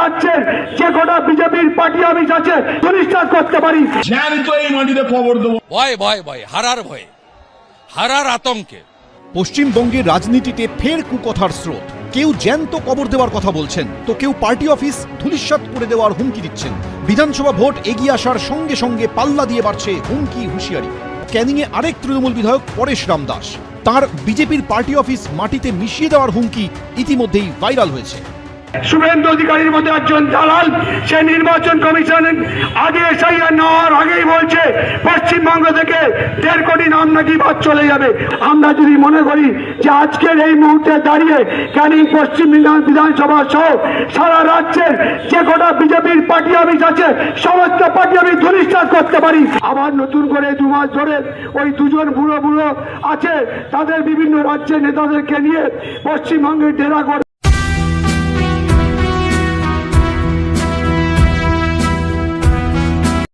রাজ্যের যে কটা বিজেপির পার্টি অফিস আছে প্রতিষ্ঠা করতে পারি। জ্যান্ত এই মাটিতে কবর দেবো। ভয় ভয় ভয় হারার ভয়ে হারার আতঙ্কে। পশ্চিমবঙ্গের রাজনীতিতে ফের কুকথার স্রোত। কেউ জ্যান্ত কবর দেওয়ার কথা বলছেন তো কেউ পার্টি অফিস ধূলিসাৎ করে দেওয়ার হুমকি দিচ্ছেন। বিধানসভা ভোট এগিয়ে আসার সঙ্গে সঙ্গে পাল্লা দিয়ে বাড়ছে হুমকি হুঁশিয়ারি। ক্যানিংয়ে আরেক তৃণমূল বিধায়ক পরেশ রামদাস তার বিজেপির পার্টি অফিস মাটিতে মিশিয়ে দেওয়ার হুমকি ইতিমধ্যেই ভাইরাল হয়েছে। শুভেন্দু অধিকারীর মতো একজন দালাল, সে নির্বাচন কমিশন আগে এসআইআর নেওয়ার আগেই বলছে, পশ্চিমবঙ্গ থেকে দেড় কোটি নাম নাকি বাদ চলে যাবে। আমরা যদি মনে করি যে আজকের এই মুহূর্তে দাঁড়িয়ে ক্যানিং পশ্চিম বিধানসভা সহ সারা রাজ্যের যে কটা বিজেপির পার্টি অফিস আছে, সমস্ত পার্টি অফিস ধূলিষ্ঠা করতে পারি। আবার নতুন করে দু মাস ধরে ওই দুজন বুড়ো বুড়ো আছে, তাদের বিভিন্ন রাজ্যের নেতাদেরকে নিয়ে পশ্চিমবঙ্গের ডেরা করে